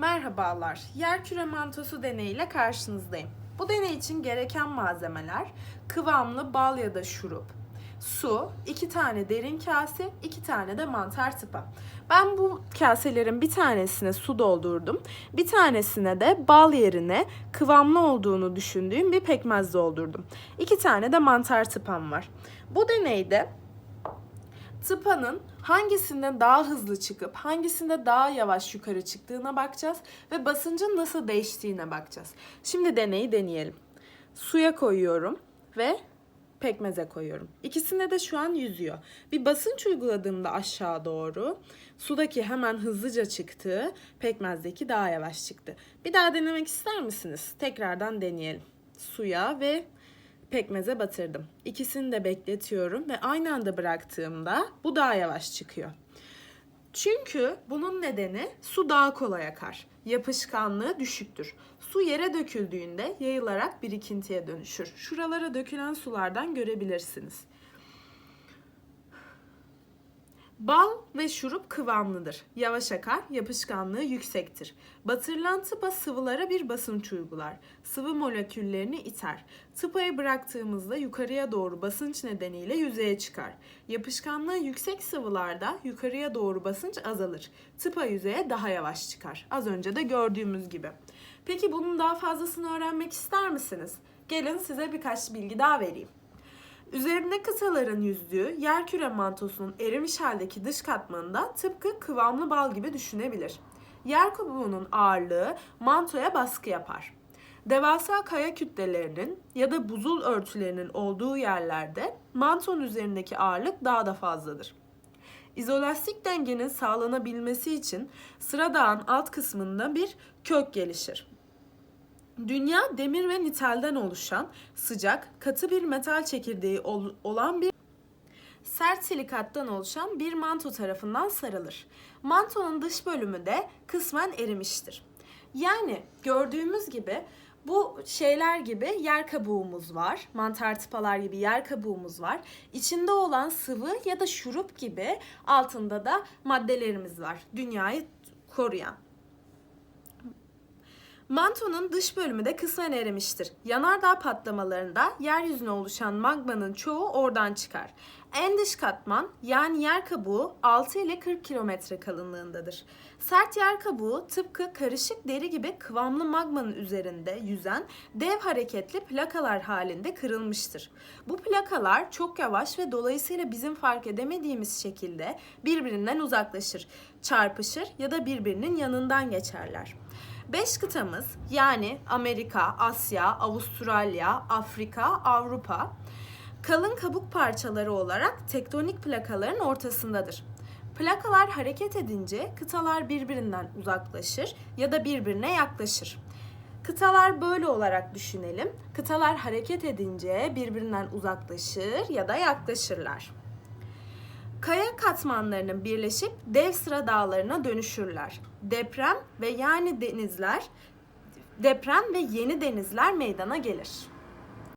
Merhabalar, yerküre mantosu deneyiyle karşınızdayım. Bu deney için gereken malzemeler kıvamlı bal ya da şurup, su, iki tane derin kase, iki tane de mantar tıpa. Ben bu kaselerin bir tanesine su doldurdum, bir tanesine de bal yerine kıvamlı olduğunu düşündüğüm bir pekmez doldurdum. İki tane de mantar tıpam var. Bu deneyde tıpanın hangisinde daha hızlı çıkıp hangisinde daha yavaş yukarı çıktığına bakacağız ve basıncın nasıl değiştiğine bakacağız. Şimdi deneyi deneyelim. Suya koyuyorum ve pekmeze koyuyorum. İkisinde de şu an yüzüyor. Bir basınç uyguladığımda aşağı doğru sudaki hemen hızlıca çıktı, pekmezdeki daha yavaş çıktı. Bir daha denemek ister misiniz? Tekrardan deneyelim. Suya ve pekmeze batırdım. İkisini de bekletiyorum ve aynı anda bıraktığımda bu daha yavaş çıkıyor. Çünkü bunun nedeni su daha kolay akar. Yapışkanlığı düşüktür. Su yere döküldüğünde yayılarak birikintiye dönüşür. Şuralara dökülen sulardan görebilirsiniz. Bal ve şurup kıvamlıdır. Yavaş akar, yapışkanlığı yüksektir. Batırılan tıpa sıvılara bir basınç uygular. Sıvı moleküllerini iter. Tıpayı bıraktığımızda yukarıya doğru basınç nedeniyle yüzeye çıkar. Yapışkanlığı yüksek sıvılarda yukarıya doğru basınç azalır. Tıpa yüzeye daha yavaş çıkar. Az önce de gördüğümüz gibi. Peki bunun daha fazlasını öğrenmek ister misiniz? Gelin size birkaç bilgi daha vereyim. Üzerinde kıtaların yüzdüğü yerküre mantosunun erimiş haldeki dış katmanında tıpkı kıvamlı bal gibi düşünebilir. Yer kabuğunun ağırlığı mantoya baskı yapar. Devasa kaya kütlelerinin ya da buzul örtülerinin olduğu yerlerde mantonun üzerindeki ağırlık daha da fazladır. İzolastik dengenin sağlanabilmesi için sıradağın alt kısmında bir kök gelişir. Dünya demir ve nitelden oluşan sıcak, katı bir metal çekirdeği ol- olan bir sert silikattan oluşan bir manto tarafından sarılır. Mantonun dış bölümü de kısmen erimiştir. Yani gördüğümüz gibi bu şeyler gibi yer kabuğumuz var. Mantar tıpalar gibi yer kabuğumuz var. İçinde olan sıvı ya da şurup gibi altında da maddelerimiz var. Dünyayı koruyan. Mantonun dış bölümü de kısmen erimiştir. Yanardağ patlamalarında yeryüzüne oluşan magmanın çoğu oradan çıkar. En dış katman yani yer kabuğu 6 ile 40 kilometre kalınlığındadır. Sert yer kabuğu tıpkı karışık deri gibi kıvamlı magmanın üzerinde yüzen dev hareketli plakalar halinde kırılmıştır. Bu plakalar çok yavaş ve dolayısıyla bizim fark edemediğimiz şekilde birbirinden uzaklaşır, çarpışır ya da birbirinin yanından geçerler. Beş kıtamız yani Amerika, Asya, Avustralya, Afrika, Avrupa kalın kabuk parçaları olarak tektonik plakaların ortasındadır. Plakalar hareket edince kıtalar birbirinden uzaklaşır ya da birbirine yaklaşır. Kıtalar böyle olarak düşünelim. Kıtalar hareket edince birbirinden uzaklaşır ya da yaklaşırlar. Kaya katmanlarının birleşip dev sıra dağlarına dönüşürler. Deprem ve yani denizler, deprem ve yeni denizler meydana gelir.